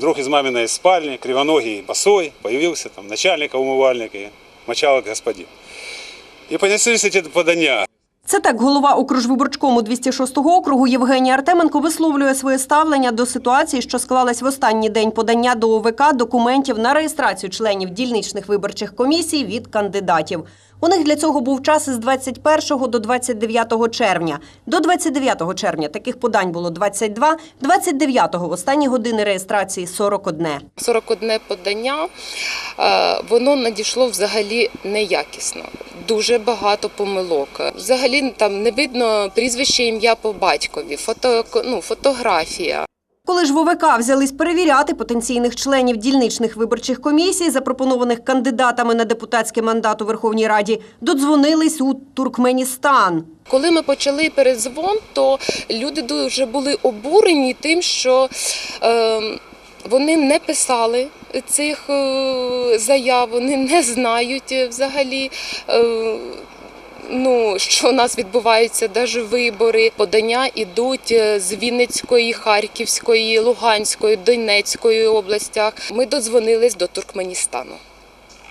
вдруг из маминой спальни, кривоногий, босой, появился там начальника умывальника мочалок господин. И понеслись эти подания. Це так голова окружвиборчкому 206 округу Євгеній Артеменко висловлює своє ставлення до ситуації, що склалась в останній день подання до ОВК документів на реєстрацію членів дільничних виборчих комісій від кандидатів. У них для цього був час із 21 до 29 червня. До 29 червня таких подань було 22, 29-го в останні години реєстрації 41. 41 подання, е, воно надійшло взагалі неякісно. Дуже багато помилок. Взагалі там не видно прізвище, ім'я по батькові, фото, ну, фотографія. Коли ж в ОВК взялись перевіряти потенційних членів дільничних виборчих комісій, запропонованих кандидатами на депутатський мандат у Верховній Раді, додзвонились у Туркменістан. Коли ми почали перезвон, то люди дуже були обурені тим, що е, вони не писали цих е, заяв, вони не знають е, взагалі. Е, Ну, що у нас відбуваються навіть вибори, подання ідуть з Вінницької, Харківської, Луганської, Донецької областях. Ми додзвонились до Туркменістану.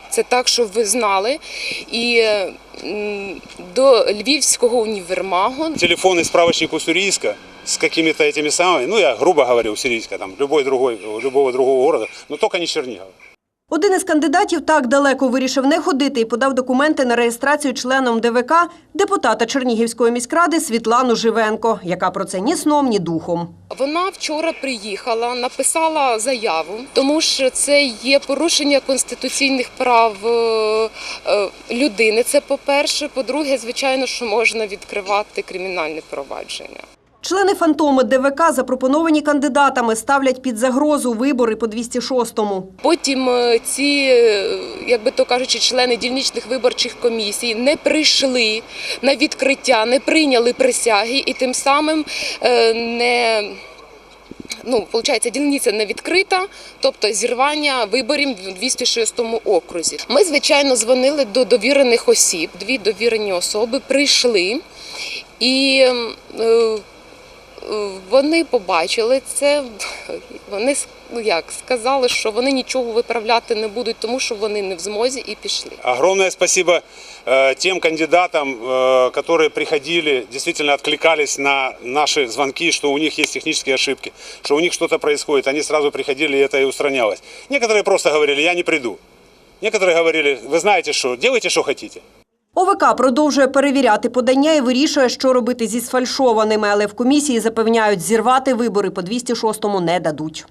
Це так, щоб ви знали. І до Львівського універмагу Телефонный справочник Уссурийска с какими-то этими самыми, ну я грубо говорю, Уссурийска, там любой другой, любого другого города, но только не Чернигов. Один із кандидатів так далеко вирішив не ходити і подав документи на реєстрацію членом ДВК депутата Чернігівської міськради Світлану Живенко, яка про це ні сном, ні духом. вона вчора приїхала, написала заяву, тому що це є порушення конституційних прав е, е, людини. Це по-перше. По-друге, звичайно, що можна відкривати кримінальне провадження. Члени фантоми ДВК, запропоновані кандидатами, ставлять під загрозу вибори по 206-му. Потім е, ці, е, як би то кажучи, члени дільничних виборчих комісій не прийшли на відкриття, не прийняли присяги і тим самим е, не. Ну, виходить, дільниця не відкрита, тобто зірвання виборів в 206 окрузі. Ми, звичайно, дзвонили до довірених осіб. Дві довірені особи прийшли і е, е, вони побачили це. Вони ну, як сказали, що вони нічого виправляти не будуть, тому що вони не в змозі і пішли. Огромное спасибо э, тем кандидатам, э, которые приходили, действительно откликались на наши звонки, что у них есть технические ошибки, что у них что-то происходит. Они сразу приходили, и это и устранялось. Некоторые просто говорили, я не приду. Некоторые говорили, вы знаете что, делайте, что хотите. ОВК продовжує перевіряти подання і вирішує, що робити зі сфальшованими, але в комісії запевняють, зірвати вибори по 206-му не дадуть.